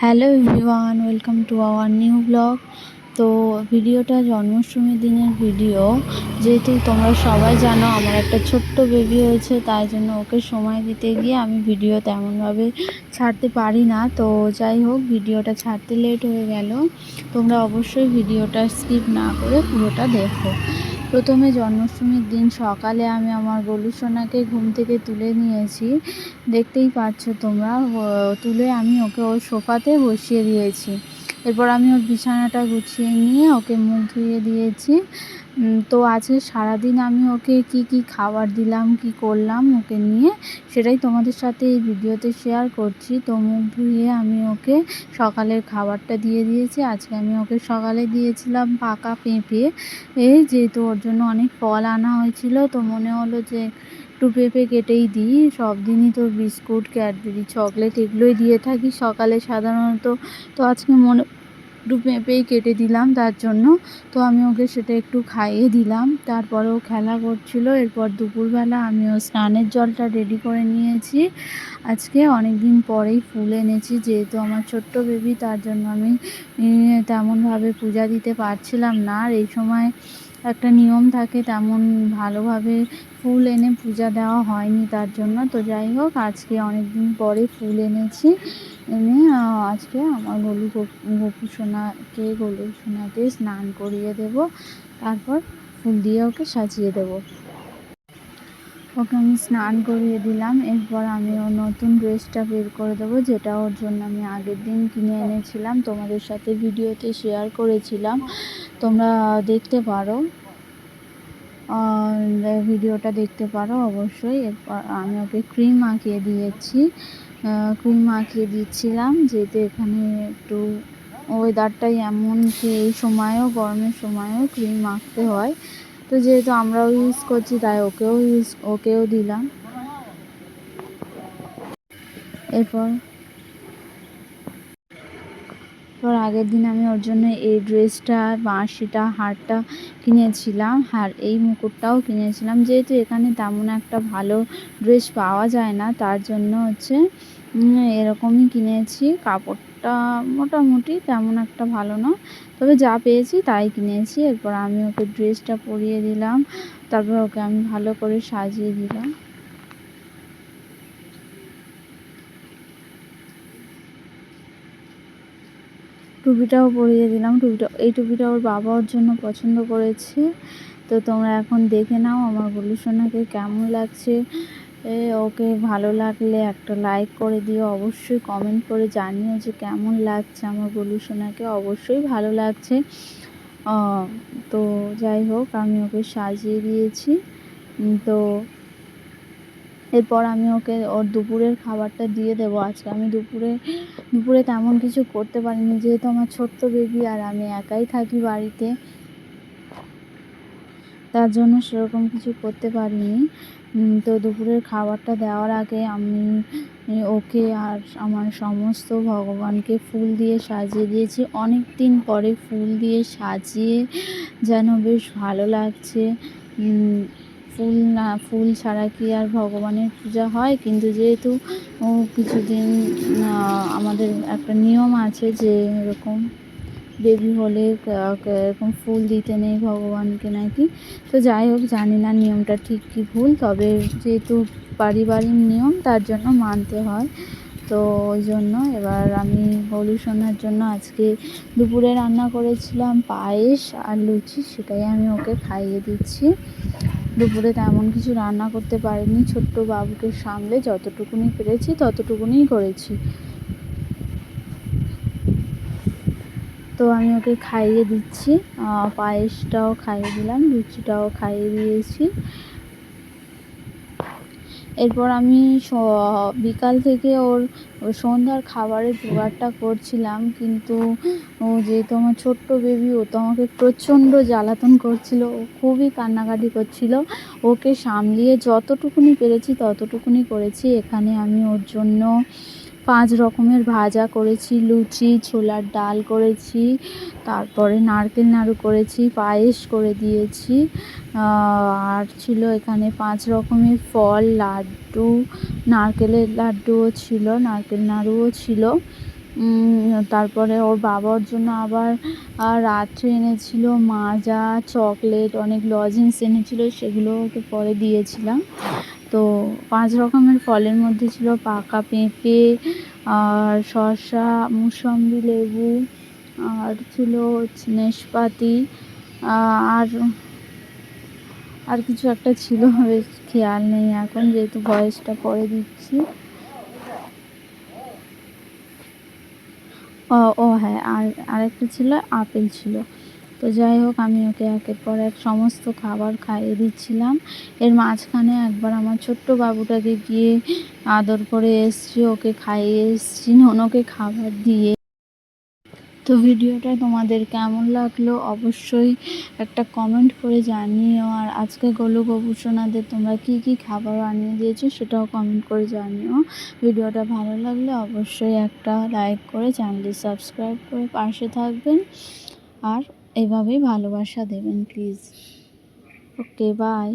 Hello everyone, welcome to our new blog. তো ভিডিওটা জন্মাষ্টমীর দিনের ভিডিও। যেহেতু তোমরা সবাই জানো, আমার একটা ছোট্ট বেবি হয়েছে, তাই জন্য ওকে সময় দিতে গিয়ে আমি ভিডিও তেমনভাবে ছাড়তে পারি না। তো যাই হোক, ভিডিওটা ছাড়তে লেট হয়ে গেল। তোমরা অবশ্যই ভিডিওটা স্কিপ না করে পুরোটা দেখো। প্রথমে জন্মাষ্টমীর দিন সকালে আমি আমার গলু সোনাকে ঘুম থেকে তুলে নিয়েছি। দেখতেই পাচ্ছ তোমরা তুলে আমি ওকে ওর সোফাতে বসিয়ে দিয়েছি। এরপর আমি ওর বিছানাটা গুছিয়ে নিয়ে ওকে মুখ ধুয়ে দিয়েছি। তো আজকে সারাদিন আমি ওকে কি কি খাবার দিলাম, কি করলাম ওকে নিয়ে সেটাই তোমাদের সাথে এই ভিডিওতে শেয়ার করছি। তো মুখ ধুয়ে আমি ওকে সকালের খাবারটা দিয়ে দিয়েছি। আজকে আমি ওকে সকালে দিয়েছিলাম পাকা পেঁপে। এই যেহেতু ওর জন্য অনেক ফল আনা হয়েছিল, তো মনে হলো যে একটু পেঁপে কেটেই দিই সব দিনই তো বিস্কুট, ক্যাডবেরি, চকলেট এগুলোই দিয়ে থাকি। সকালে সাধারণত তো আজকে মনে একটু পেঁপেই কেটে দিলাম তার জন্য। তো আমি ওকে সেটা একটু খাইয়ে দিলাম। তারপরে ও খেলা করছিল, এরপর দুপুরবেলা আমি ও স্নানের জলটা রেডি করে নিয়েছি। আজকে অনেক দিন পরেই ফুল এনেছি, যেহেতু আমার ছোট্ট বেবি, তার জন্য আমি তেমনভাবে পূজা দিতে পারছিলাম না। আর এই সময় একটা নিয়ম থাকে তেমন ভালোভাবে ফুল এনে পূজা দেওয়া হয়নি তার জন্য। তো যাই হোক, আজকে অনেক দিন পরে ফুল এনেছি। এনে আজকে আমার গলু গোপু সোনাকে গলু সোনাকে স্নান করিয়ে দেব। তারপর ফুল দিয়ে ওকে সাজিয়ে দেব। ওকে আমি স্নান করিয়ে দিলাম। এরপর আমি ওর নতুন ড্রেসটা বের করে দেবো, যেটা ওর জন্য আমি আগের দিন কিনে এনেছিলাম। তোমাদের সাথে ভিডিওতে শেয়ার করেছিলাম। তোমরা দেখতে পারো। ভিডিওটা দেখতে পারো অবশ্যই। এরপর আমি ওকে ক্রিম মাখিয়ে দিয়েছি। ক্রিম মাখিয়ে দিচ্ছিলাম যেহেতু এখানে একটু ওয়েদারটাই এমন যে এই সময়ও, গরমের সময়ও ক্রিম মাখতে হয়। তো যেহেতু আমরাও ইউজ করছি, তাই ওকেও ইউজ ওকেও দিলাম। এরপর এরপর আগের দিন আমি ওর জন্য এই ড্রেসটা, বাঁশিটা, হারটা কিনেছিলাম। আর এই মুকুটটাও কিনেছিলাম। যেহেতু এখানে তেমন একটা ভালো ড্রেস পাওয়া যায় না, তার জন্য হচ্ছে এরকমই কিনেছি। কাপড়টা মোটামুটি তেমন একটা ভালো না, তবে যা পেয়েছি তাই কিনেছি। এরপর আমি ওকে ড্রেসটা পরিয়ে দিলাম। তারপর ওকে আমি ভালো করে সাজিয়ে দিলাম। টুপিটাও পরিয়ে দিলাম। টুপিটা, এই টুপিটা ওর বাবা ওর জন্য পছন্দ করেছে। তো তোমরা এখন দেখে নাও আমার বলু সোনাকে কেমন লাগছে। ওকে ভালো লাগলে একটা লাইক করে দিও। অবশ্যই কমেন্ট করে জানিও যে কেমন লাগছে আমার বলু সোনাকে। অবশ্যই ভালো লাগছে। তো যাই হোক, আমি ওকে সাজিয়ে দিয়েছি। তো এরপর আমি ওকে ওর দুপুরের খাবারটা দিয়ে দেবো। আজকে আমি দুপুরে দুপুরে তেমন কিছু করতে পারিনি। যেহেতু আমার ছোট্ট বেবি আর আমি একাই থাকি বাড়িতে, তার জন্য সেরকম কিছু করতে পারিনি। তো দুপুরের খাবারটা দেওয়ার আগে আমি ওকে আর আমার সমস্ত ভগবানকে ফুল দিয়ে সাজিয়ে দিয়েছি। অনেক দিন পরে ফুল দিয়ে সাজিয়ে যেন বেশ ভালো লাগছে। ফুল না, ফুল ছাড়া কি আর ভগবানের পূজা হয়? কিন্তু যেহেতু কিছুদিন আমাদের একটা নিয়ম আছে যে এরকম বেবি হলে এরকম ফুল দিতে নেই ভগবানকে নাকি। তো যাই হোক, জানি না নিয়মটা ঠিক কি ভুল, তবে যেহেতু পারিবারিক নিয়ম, তার জন্য মানতে হয়। তো ওই জন্য এবার আমি হলু সোনার জন্য আজকে দুপুরে রান্না করেছিলাম পায়েস আর লুচি, সেটাই আমি ওকে খাইয়ে দিচ্ছি। দুপুরে তেমন কিছু রান্না করতে পারিনি। ছোট্ট বাবুকে সামলে যতটুকুনি পেরেছি ততটুকুনি করেছি। তো আমি ওকে খাইয়ে দিচ্ছি। পায়েসটাও খাইয়ে দিলাম, লুচিটাও খাইয়ে দিয়েছি। এরপর আমি বিকাল থেকে ওর সন্ধ্যার খাবারের জোগাড়টা করছিলাম, কিন্তু ও যেহেতু আমার ছোট্ট বেবি ও তো আমাকে প্রচণ্ড জ্বালাতন করছিল, ও খুবই কান্নাকাটি করছিল। ওকে সামলিয়ে যতটুকুনি পেরেছি ততটুকুনি করেছি। এখানে আমি ওর জন্য পাঁচ রকমের ভাজা করেছি, লুচি, ছোলার ডাল করেছি, তারপরে নারকেল নাড়ু করেছি, পায়েস করে দিয়েছি। আর ছিল এখানে পাঁচ রকমের ফল, লাড্ডু, নারকেলের লাড্ডুও ছিল, নারকেল নাড়ুও ছিল। তারপরে ওর বাবার জন্য আবার রাত্রে এনেছিল মাজা, চকলেট, অনেক লজেন্স এনেছিল সেগুলো ওকে পরে দিয়েছিলাম। তো পাঁচ রকমের ফলের মধ্যে ছিল পাকা পেঁপে, আর শসা, মুসম্বি, লেবু, আর ছিল নেশপাতি আর আর কিছু একটা ছিল, বেশ খেয়াল নেই এখন যেহেতু বয়সটা পরে দিচ্ছি। ও ও হ্যাঁ আর আরেকটা ছিল, আপেল ছিল। তো যাই হোক, আমি ওকে একের পর এক সমস্ত খাবার খাইয়ে দিচ্ছিলাম। এর মাঝখানে একবার আমার ছোট্ট বাবুটাকে গিয়ে আদর করে এসছি, ওকে খাইয়ে এসছি ওকে খাবার দিয়ে। তো ভিডিওটা তোমাদের কেমন লাগল অবশ্যই একটা কমেন্ট করে জানিও। আর আজকে গোলু গোপুসোনাদের তোমরা কি কি খাবার আনিয়ে দিয়েছ সেটাও কমেন্ট করে জানিও। ভিডিওটা ভালো লাগলে অবশ্যই একটা লাইক করে চ্যানেলটি সাবস্ক্রাইব করে পাশে থাকবেন। আর এভাবেই ভালোবাসা দেবেন প্লিজ ওকে বাই